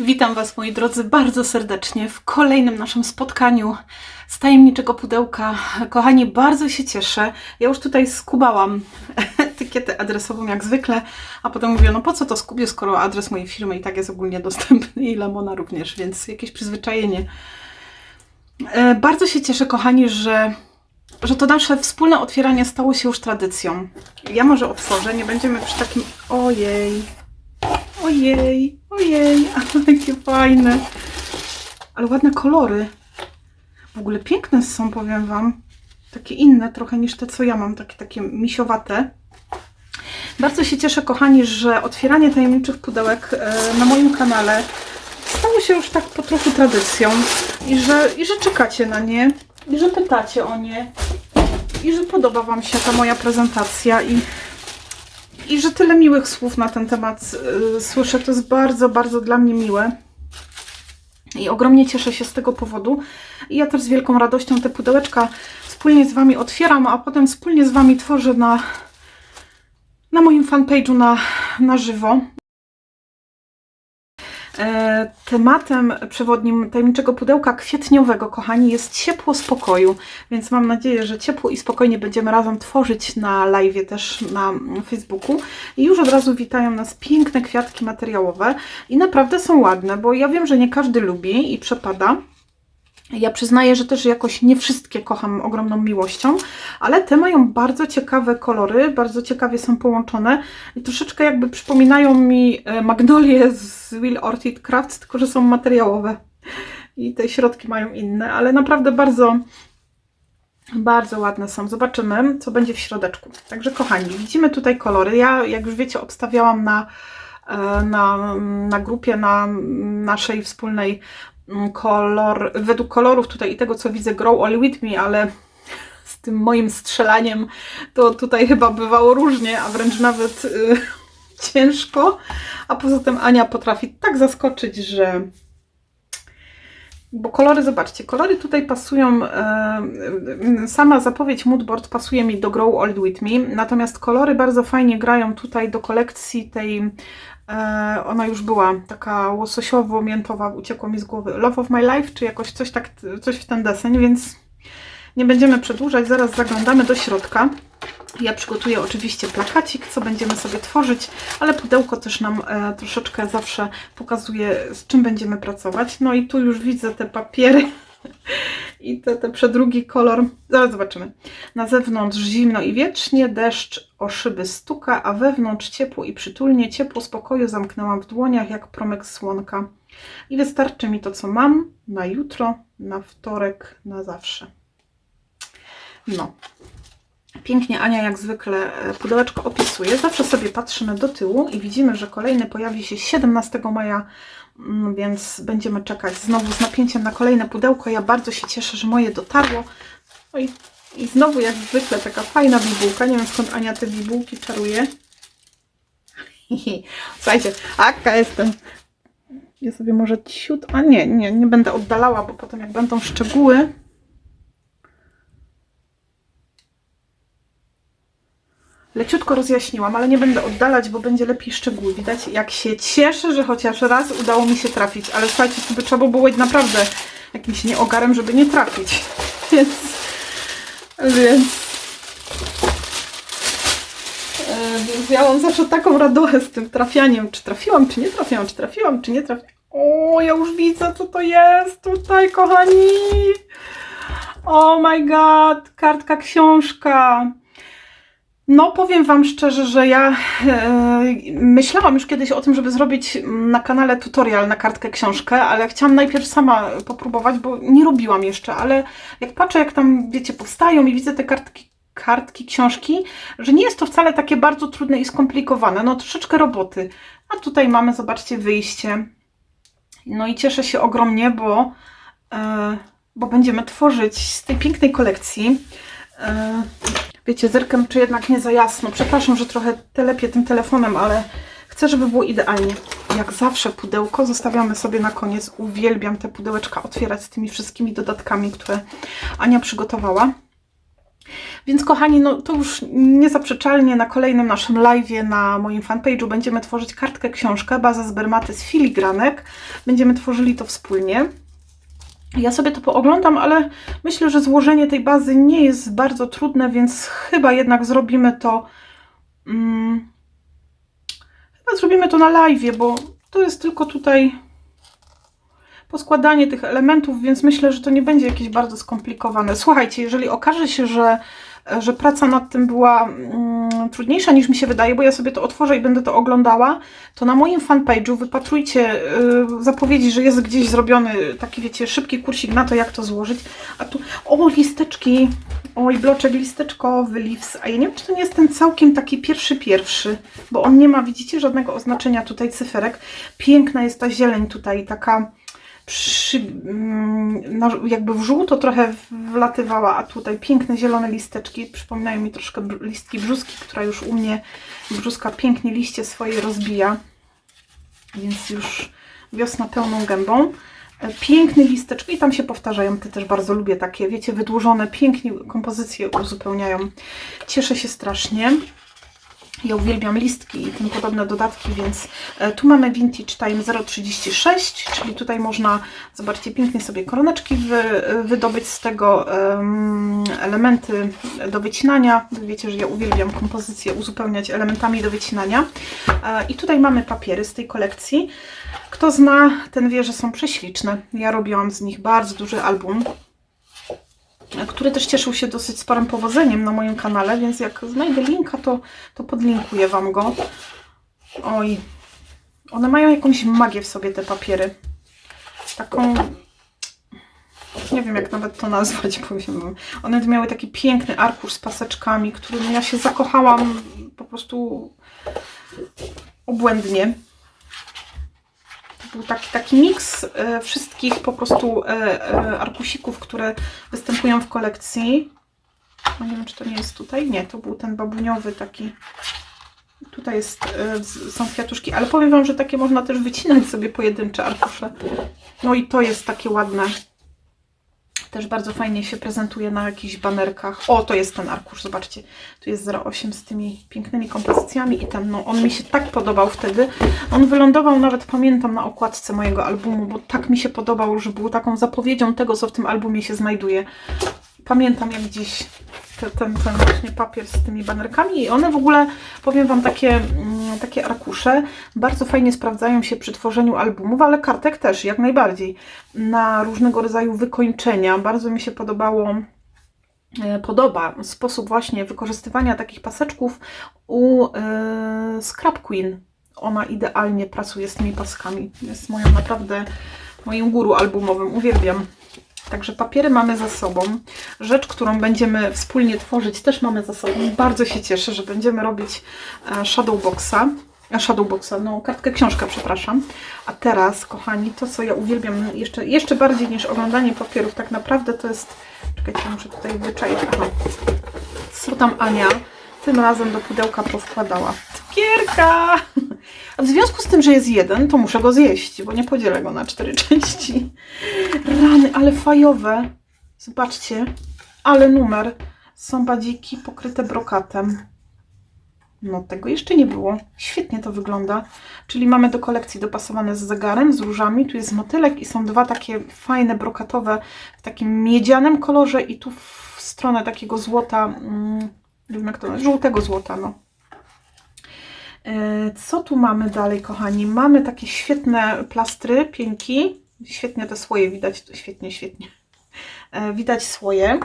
Witam Was, moi drodzy, bardzo serdecznie w kolejnym naszym spotkaniu z tajemniczego pudełka. Kochani, bardzo się cieszę. Ja już tutaj skubałam etykietę adresową jak zwykle, a potem mówię, no po co to skubię, skoro adres mojej firmy i tak jest ogólnie dostępny i Lemona również, więc jakieś przyzwyczajenie. E, Bardzo się cieszę, kochani, że, że to nasze wspólne otwieranie stało się już tradycją. Ja może otworzę, nie będziemy przy takim... Ojej, Ojej, ojej, ale jakie fajne. Ale ładne kolory. W ogóle piękne są, powiem Wam. Takie inne trochę niż te, co ja mam, takie, takie misiowate. Bardzo się cieszę, kochani, że otwieranie tajemniczych pudełek e, na moim kanale stało się już tak po trochu tradycją i że, i że czekacie na nie, i że pytacie o nie, i że podoba Wam się ta moja prezentacja i i że tyle miłych słów na ten temat y, słyszę. To jest bardzo, bardzo dla mnie miłe. I ogromnie cieszę się z tego powodu. I ja też z wielką radością te pudełeczka wspólnie z Wami otwieram, a potem wspólnie z Wami tworzę na, na moim fanpage'u na, na żywo. E, Tematem przewodnim tajemniczego pudełka kwietniowego, kochani, jest ciepło spokoju, więc mam nadzieję, że ciepło i spokojnie będziemy razem tworzyć na live też na Facebooku. I już od razu witają nas piękne kwiatki materiałowe i naprawdę są ładne, bo ja wiem, że nie każdy lubi i przepada. Ja przyznaję, że też jakoś nie wszystkie kocham ogromną miłością, ale te mają bardzo ciekawe kolory, bardzo ciekawie są połączone i troszeczkę jakby przypominają mi e, magnolie z Will Orchid Crafts, tylko że są materiałowe i te środki mają inne, ale naprawdę bardzo, bardzo ładne są. Zobaczymy, co będzie w środeczku. Także kochani, widzimy tutaj kolory. Ja, jak już wiecie, obstawiałam na, e, na, na grupie, na naszej wspólnej kolor, według kolorów tutaj i tego, co widzę, Grow All With Me, ale z tym moim strzelaniem to tutaj chyba bywało różnie, a wręcz nawet y, ciężko. A poza tym Ania potrafi tak zaskoczyć, że bo kolory, zobaczcie, kolory tutaj pasują, e, sama zapowiedź Moodboard pasuje mi do Grow Old With Me, natomiast kolory bardzo fajnie grają tutaj do kolekcji tej, ona już była taka łososiowo-miętowa, uciekło mi z głowy, Love of My Life, czy jakoś coś, tak, coś w ten deseń, więc nie będziemy przedłużać, zaraz zaglądamy do środka. Ja przygotuję oczywiście plakacik, co będziemy sobie tworzyć, ale pudełko też nam e, troszeczkę zawsze pokazuje, z czym będziemy pracować. No i tu już widzę te papiery i te, te przedrugi kolor. Zaraz zobaczymy. Na zewnątrz zimno i wiecznie, deszcz o szyby stuka, a wewnątrz ciepło i przytulnie, ciepło spokoju zamknęłam w dłoniach jak promyk słonka. I wystarczy mi to, co mam na jutro, na wtorek, na zawsze. No, Pięknie Ania jak zwykle e, pudełeczko opisuje. Zawsze sobie patrzymy do tyłu i widzimy, że kolejny pojawi się 17 maja, więc będziemy czekać znowu z napięciem na kolejne pudełko. Ja bardzo się cieszę, że moje dotarło. No i, i znowu jak zwykle taka fajna bibułka. Nie wiem skąd Ania te bibułki czaruje. Słuchajcie, akka jestem. Ja sobie może ciut... A nie, nie, nie będę oddalała, bo potem jak będą szczegóły, Leciutko rozjaśniłam, ale nie będę oddalać, bo będzie lepiej szczegóły. Widać, jak się cieszę, że chociaż raz udało mi się trafić. Ale słuchajcie, to by trzeba było być naprawdę jakimś nieogarem, żeby nie trafić. Więc... Więc... e, Więc ja mam zawsze taką radochę z tym trafianiem. Czy trafiłam, czy nie trafiłam, czy trafiłam, czy nie trafiłam. O, ja już widzę, co to jest tutaj, kochani. Oh my god, kartka książka. No, powiem Wam szczerze, że ja e, myślałam już kiedyś o tym, żeby zrobić na kanale tutorial na kartkę książkę, ale chciałam najpierw sama popróbować, bo nie robiłam jeszcze, ale jak patrzę, jak tam, wiecie, powstają i widzę te kartki, kartki książki, że nie jest to wcale takie bardzo trudne i skomplikowane, no troszeczkę roboty. A tutaj mamy, zobaczcie, wyjście. No i cieszę się ogromnie, bo, e, bo będziemy tworzyć z tej pięknej kolekcji. E, Wiecie, zerkam, czy jednak nie za jasno. Przepraszam, że trochę telepię tym telefonem, ale chcę, żeby było idealnie. Jak zawsze pudełko zostawiamy sobie na koniec. Uwielbiam te pudełeczka otwierać z tymi wszystkimi dodatkami, które Ania przygotowała. Więc kochani, no to już niezaprzeczalnie na kolejnym naszym live'ie na moim fanpage'u będziemy tworzyć kartkę książkę, bazę z bermaty z filigranek. Będziemy tworzyli to wspólnie. Ja sobie to pooglądam, ale myślę, że złożenie tej bazy nie jest bardzo trudne, więc chyba jednak zrobimy to. Mm, chyba zrobimy to na live, bo to jest tylko tutaj poskładanie tych elementów, więc myślę, że to nie będzie jakieś bardzo skomplikowane. Słuchajcie, jeżeli okaże się, że, że praca nad tym była mm, trudniejsza niż mi się wydaje, bo ja sobie to otworzę i będę to oglądała, to na moim fanpage'u wypatrujcie y, zapowiedzi, że jest gdzieś zrobiony taki, wiecie, szybki kursik na to, jak to złożyć. A tu, o, listeczki, oj, bloczek listeczkowy, leaves, a ja nie wiem, czy to nie jest ten całkiem taki pierwszy, pierwszy, bo on nie ma, widzicie, żadnego oznaczenia tutaj cyferek. Piękna jest ta zieleń tutaj, taka przy, mm, na, jakby w żółto trochę wlatywała, a tutaj piękne zielone listeczki, przypominają mi troszkę listki brzuski, która już u mnie brzuska pięknie liście swoje rozbija, więc już wiosna pełną gębą. E, Piękne listeczki i tam się powtarzają, te też bardzo lubię takie, wiecie, wydłużone, pięknie kompozycje uzupełniają. Cieszę się strasznie. Ja uwielbiam listki i tym podobne dodatki, więc e, tu mamy Vintage Time 036, czyli tutaj można, zobaczcie, pięknie sobie koroneczki wy, wydobyć z tego em, elementy do wycinania. Wy wiecie, że ja uwielbiam kompozycję uzupełniać elementami do wycinania. E, I tutaj mamy papiery z tej kolekcji. Kto zna, ten wie, że są prześliczne. Ja robiłam z nich bardzo duży album który też cieszył się dosyć sporym powodzeniem na moim kanale, więc jak znajdę linka, to, to podlinkuję Wam go. Oj, one mają jakąś magię w sobie, te papiery. Taką, nie wiem jak nawet to nazwać, powiem wam. One miały taki piękny arkusz z paseczkami, którym ja się zakochałam po prostu obłędnie. Był taki, taki miks e, wszystkich po prostu e, e, arkusików, które występują w kolekcji. No nie wiem, czy to nie jest tutaj. Nie, to był ten babuniowy taki. Tutaj jest, są kwiatuszki, ale powiem Wam, że takie można też wycinać sobie pojedyncze arkusze. No i to jest takie ładne. Też bardzo fajnie się prezentuje na jakichś banerkach. O, to jest ten arkusz, zobaczcie. Tu jest 08 z tymi pięknymi kompozycjami i ten, no on mi się tak podobał wtedy. On wylądował nawet, pamiętam, na okładce mojego albumu, bo tak mi się podobał, że był taką zapowiedzią tego, co w tym albumie się znajduje. Pamiętam jak dziś te, ten, ten właśnie papier z tymi banerkami i one w ogóle, powiem Wam, takie, mm, takie arkusze bardzo fajnie sprawdzają się przy tworzeniu albumów, ale kartek też, jak najbardziej, na różnego rodzaju wykończenia. Bardzo mi się podobało e, podoba sposób właśnie wykorzystywania takich paseczków u e, Scrap Queen. Ona idealnie pracuje z tymi paskami. Jest moją naprawdę moim guru albumowym. Uwielbiam. Także papiery mamy za sobą. Rzecz, którą będziemy wspólnie tworzyć, też mamy za sobą. Bardzo się cieszę, że będziemy robić e, Shadowboxa. E, Shadowboxa, no kartkę książkę, przepraszam. A teraz, kochani, to co ja uwielbiam jeszcze, jeszcze bardziej niż oglądanie papierów, tak naprawdę to jest. Czekajcie, muszę tutaj wyczaić. Aha. Co tam Ania tym razem do pudełka powkładała? Cukierka! A w związku z tym, że jest jeden, to muszę go zjeść, bo nie podzielę go na cztery części. Rany, ale fajowe. Zobaczcie, ale numer. Są badziki pokryte brokatem. No, tego jeszcze nie było. Świetnie to wygląda. Czyli mamy do kolekcji dopasowane z zegarem, z różami. Tu jest motylek i są dwa takie fajne brokatowe w takim miedzianym kolorze i tu w stronę takiego złota, mm, nie wiem jak to nazwać, żółtego złota, no. E, Co tu mamy dalej, kochani? Mamy takie świetne plastry, pięki. Świetnie te słoje widać, świetnie, świetnie. E, Widać słoje.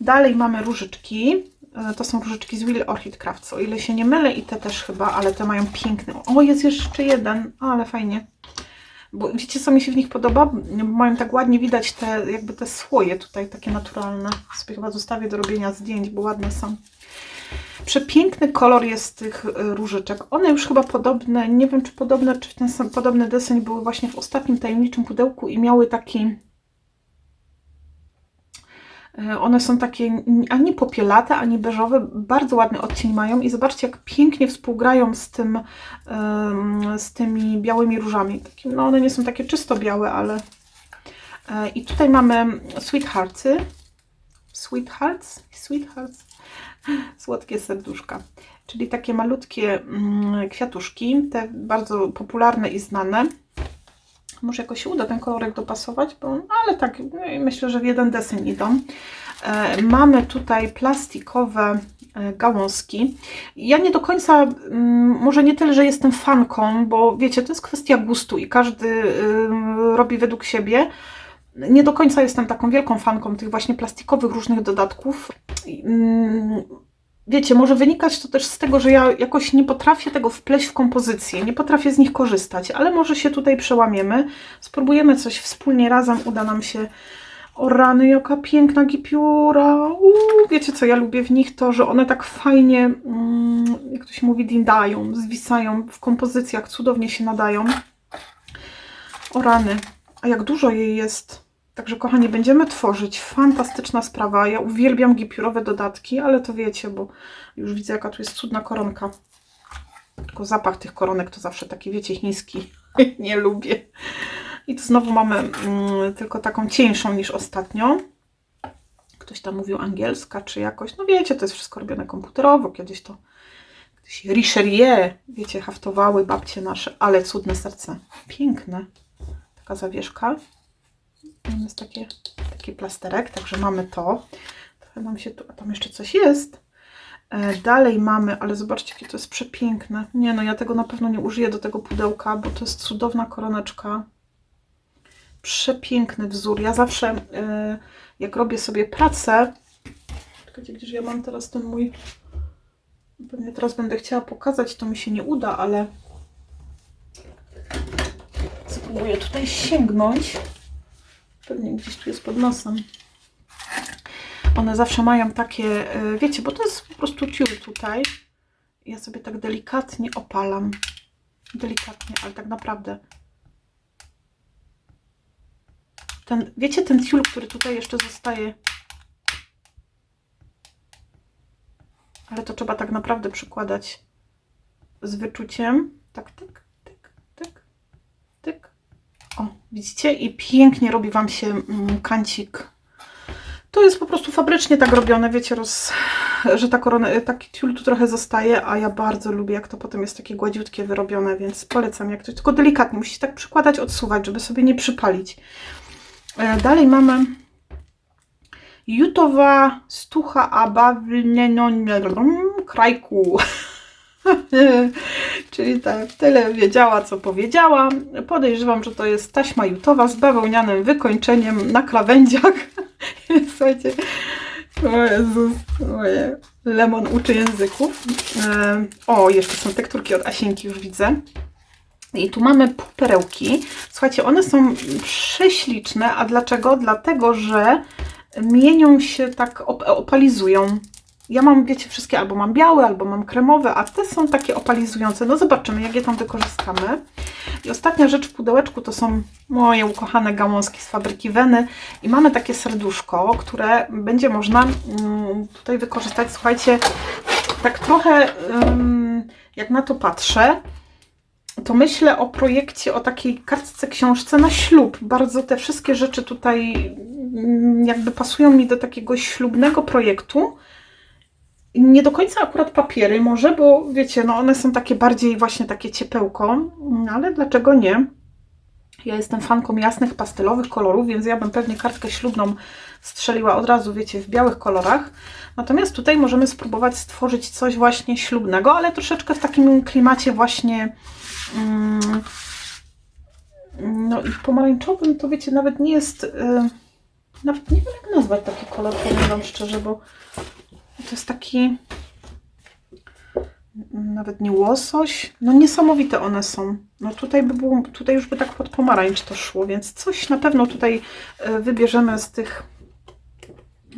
Dalej mamy różyczki. E, To są różyczki z Will Orchid Crafts, o ile się nie mylę i te też chyba, ale te mają piękny. O, jest jeszcze jeden, ale fajnie. Bo wiecie, co mi się w nich podoba? Mają tak ładnie widać te, jakby te słoje tutaj, takie naturalne. Sobie chyba zostawię do robienia zdjęć, bo ładne są. Przepiękny kolor jest tych y, różyczek. One już chyba podobne, nie wiem czy podobne, czy ten sam podobny deseń były właśnie w ostatnim tajemniczym pudełku i miały taki. Y, One są takie ani popielate, ani beżowe. Bardzo ładny odcień mają i zobaczcie, jak pięknie współgrają z, tym, ym, z tymi białymi różami. No one nie są takie czysto białe, ale. E, I tutaj mamy Sweetheartsy. Sweethearts? Sweethearts. Słodkie serduszka. Czyli takie malutkie mm, kwiatuszki, te bardzo popularne i znane. Może jakoś się uda ten kolorek dopasować, bo, ale tak, no myślę, że w jeden deseń idą. E, mamy tutaj plastikowe e, gałązki. Ja nie do końca, mm, może nie tyle, że jestem fanką, bo wiecie, to jest kwestia gustu i każdy ym, robi według siebie. Nie do końca jestem taką wielką fanką tych właśnie plastikowych różnych dodatków. Wiecie, może wynikać to też z tego, że ja jakoś nie potrafię tego wpleść w kompozycję, nie potrafię z nich korzystać, ale może się tutaj przełamiemy, spróbujemy coś wspólnie razem, uda nam się. O rany, jaka piękna gipiura. Wiecie co ja lubię w nich? To, że one tak fajnie, mm, jak to się mówi, dindają, zwisają w kompozycjach, cudownie się nadają. O rany, a jak dużo jej jest. Także kochani, będziemy tworzyć. Fantastyczna sprawa. Ja uwielbiam gipiurowe dodatki, ale to wiecie, bo już widzę, jaka tu jest cudna koronka. Tylko zapach tych koronek to zawsze taki, wiecie, chiński. Nie lubię. I tu znowu mamy mm, tylko taką cieńszą niż ostatnio. Ktoś tam mówił angielska, czy jakoś. No wiecie, to jest wszystko robione komputerowo. Kiedyś to kiedyś Richelieu, wiecie, haftowały babcie nasze, ale cudne serce. Piękne. Taka zawieszka. Tam jest takie, taki plasterek, także mamy to. Trochę nam się tu, a tam jeszcze coś jest. E, Dalej mamy, ale zobaczcie, jakie to jest przepiękne. Nie no, ja tego na pewno nie użyję do tego pudełka, bo to jest cudowna koroneczka. Przepiękny wzór. Ja zawsze, e, jak robię sobie pracę, czekajcie, gdzież ja mam teraz ten mój, pewnie teraz będę chciała pokazać, to mi się nie uda, ale spróbuję tutaj sięgnąć. Pewnie gdzieś tu jest pod nosem. One zawsze mają takie, e, wiecie, bo to jest po prostu tiul tutaj. Ja sobie tak delikatnie opalam. Delikatnie, ale tak naprawdę. Ten, wiecie, ten tiul, który tutaj jeszcze zostaje. Ale to trzeba tak naprawdę przykładać z wyczuciem. Tak, tyk, widzicie? I pięknie robi Wam się mm, kancik. To jest po prostu fabrycznie tak robione, wiecie, roz, że ta korona, taki tiul tu trochę zostaje, a ja bardzo lubię, jak to potem jest takie gładziutkie wyrobione, więc polecam, jak to, tylko delikatnie, musicie tak przykładać, odsuwać, żeby sobie nie przypalić. E, Dalej mamy jutowa stucha aba w krajku. Czyli tak, tyle wiedziała, co powiedziała. Podejrzewam, że to jest taśma jutowa z bawełnianym wykończeniem na krawędziach. Słuchajcie, o Jezus, moje lemon uczy języków. E, O, jeszcze są tekturki od Asienki, już widzę. I tu mamy puperełki. Słuchajcie, one są prześliczne. A dlaczego? Dlatego, że mienią się tak, op opalizują. Ja mam, wiecie, wszystkie albo mam białe, albo mam kremowe, a te są takie opalizujące. No zobaczymy, jak je tam wykorzystamy. I ostatnia rzecz w pudełeczku to są moje ukochane gałązki z fabryki Weny. I mamy takie serduszko, które będzie można mm, tutaj wykorzystać. Słuchajcie, tak trochę jak na to patrzę, to myślę o projekcie, o takiej kartce książce na ślub. Bardzo te wszystkie rzeczy tutaj mm, jakby pasują mi do takiego ślubnego projektu. Nie do końca akurat papiery może, bo wiecie, no one są takie bardziej właśnie takie ciepełko, mm, ale dlaczego nie? Ja jestem fanką jasnych, pastelowych kolorów, więc ja bym pewnie kartkę ślubną strzeliła od razu, wiecie, w białych kolorach. Natomiast tutaj możemy spróbować stworzyć coś właśnie ślubnego, ale troszeczkę w takim klimacie właśnie mm, no i pomarańczowym to wiecie, nawet nie jest, y, nawet nie wiem jak nazwać taki kolor, powiem szczerze, bo to jest taki nawet nie łosoś. No niesamowite one są. No tutaj by było, tutaj już by tak pod pomarańcz to szło, więc coś na pewno tutaj e, wybierzemy z tych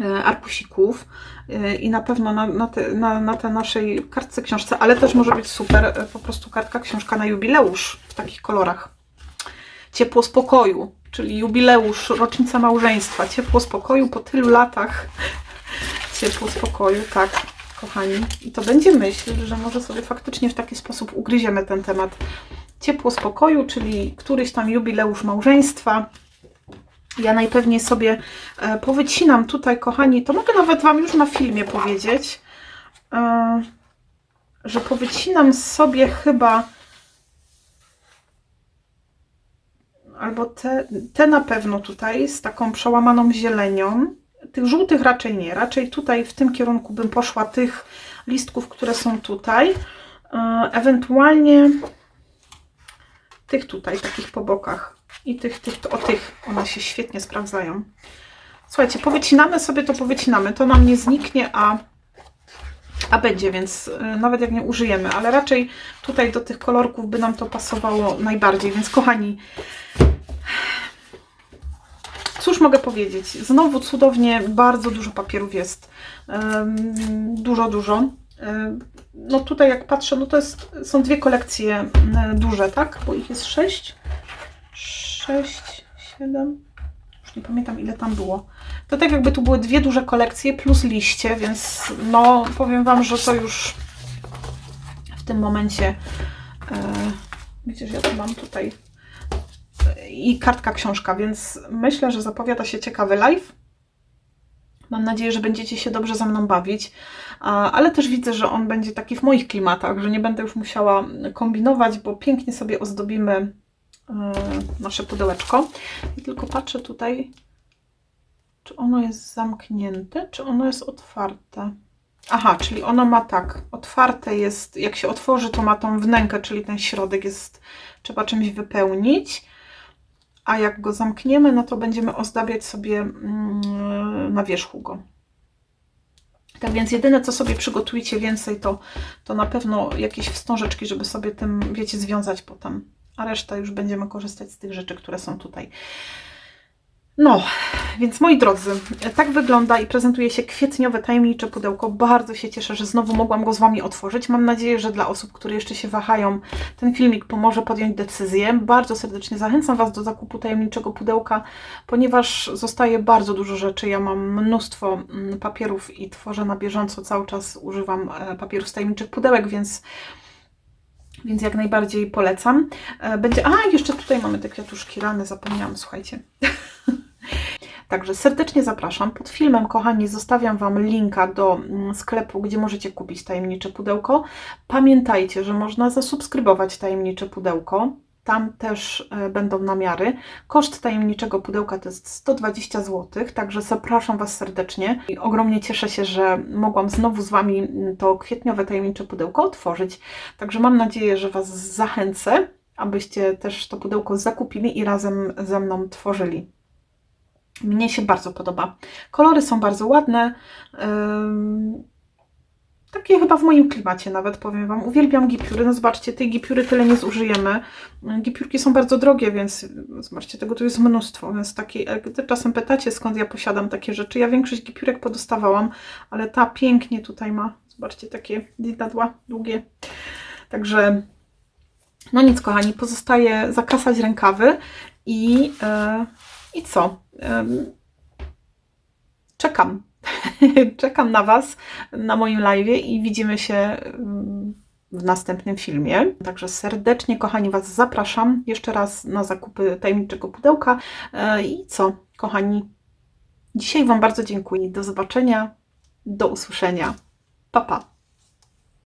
e, arkusików e, i na pewno na, na, te, na, na te naszej kartce książce, ale też może być super po prostu kartka książka na jubileusz w takich kolorach. Ciepło spokoju, czyli jubileusz, rocznica małżeństwa, ciepło spokoju po tylu latach ciepło spokoju, tak, kochani. I to będzie myśl, że może sobie faktycznie w taki sposób ugryziemy ten temat. Ciepło spokoju, czyli któryś tam jubileusz małżeństwa. Ja najpewniej sobie e, powycinam tutaj, kochani, to mogę nawet Wam już na filmie powiedzieć. e, że powycinam sobie chyba albo te, te na pewno tutaj z taką przełamaną zielenią. Tych żółtych raczej nie. Raczej tutaj w tym kierunku bym poszła tych listków, które są tutaj. E, Ewentualnie tych tutaj, takich po bokach. I tych, tych, o tych. One się świetnie sprawdzają. Słuchajcie, powycinamy sobie to powycinamy. To nam nie zniknie, a, a będzie, więc y, nawet jak nie użyjemy, ale raczej tutaj do tych kolorków by nam to pasowało najbardziej. Więc kochani, cóż mogę powiedzieć? Znowu cudownie, bardzo dużo papierów jest. Dużo, dużo. No tutaj jak patrzę, no to jest, są dwie kolekcje duże, tak? Bo ich jest sześć. Sześć, siedem. Już nie pamiętam ile tam było. To tak jakby tu były dwie duże kolekcje plus liście, więc no powiem Wam, że to już w tym momencie e, ja to mam tutaj i kartka książka, więc myślę, że zapowiada się ciekawy live. Mam nadzieję, że będziecie się dobrze ze mną bawić, ale też widzę, że on będzie taki w moich klimatach, że nie będę już musiała kombinować, bo pięknie sobie ozdobimy e, nasze pudełeczko. I tylko patrzę tutaj, czy ono jest zamknięte, czy ono jest otwarte. Aha, czyli ono ma tak, otwarte jest, jak się otworzy, to ma tą wnękę, czyli ten środek jest, trzeba czymś wypełnić, a jak go zamkniemy, no to będziemy ozdabiać sobie mm, na wierzchu go. Tak więc jedyne, co sobie przygotujcie więcej, to, to na pewno jakieś wstążeczki, żeby sobie tym, wiecie, związać potem. A reszta już będziemy korzystać z tych rzeczy, które są tutaj. No, więc moi drodzy, tak wygląda i prezentuje się kwietniowe tajemnicze pudełko. Bardzo się cieszę, że znowu mogłam go z Wami otworzyć. Mam nadzieję, że dla osób, które jeszcze się wahają, ten filmik pomoże podjąć decyzję. Bardzo serdecznie zachęcam Was do zakupu tajemniczego pudełka, ponieważ zostaje bardzo dużo rzeczy. Ja mam mnóstwo mm, papierów i tworzę na bieżąco. Cały czas używam e, papierów z tajemniczych pudełek, więc więc jak najbardziej polecam. E, Będzie. A, jeszcze tutaj mamy te kwiatuszki rany, zapomniałam, słuchajcie. Także serdecznie zapraszam. Pod filmem, kochani, zostawiam Wam linka do mm, sklepu, gdzie możecie kupić tajemnicze pudełko. Pamiętajcie, że można zasubskrybować tajemnicze pudełko. Tam też e, będą namiary. Koszt tajemniczego pudełka to jest 120 zł, także zapraszam Was serdecznie. I ogromnie cieszę się, że mogłam znowu z Wami mm, to kwietniowe tajemnicze pudełko otworzyć. Także mam nadzieję, że Was zachęcę, abyście też to pudełko zakupili i razem ze mną tworzyli. Mnie się bardzo podoba. Kolory są bardzo ładne. Takie chyba w moim klimacie nawet powiem Wam. Uwielbiam gipiury. No zobaczcie, tej gipiury tyle nie zużyjemy. Gipiurki są bardzo drogie, więc zobaczcie, tego tu jest mnóstwo. Więc takie, jak wy czasem pytacie, skąd ja posiadam takie rzeczy. Ja większość gipiurek podostawałam, ale ta pięknie tutaj ma. Zobaczcie, takie didadła długie. Także no nic, kochani, pozostaje zakasać rękawy i, e, i co? Czekam. czekam na Was na moim live i widzimy się w następnym filmie. Także serdecznie, kochani, Was zapraszam jeszcze raz na zakupy tajemniczego pudełka. E, I co, kochani? Dzisiaj Wam bardzo dziękuję. Do zobaczenia, do usłyszenia. Pa, pa.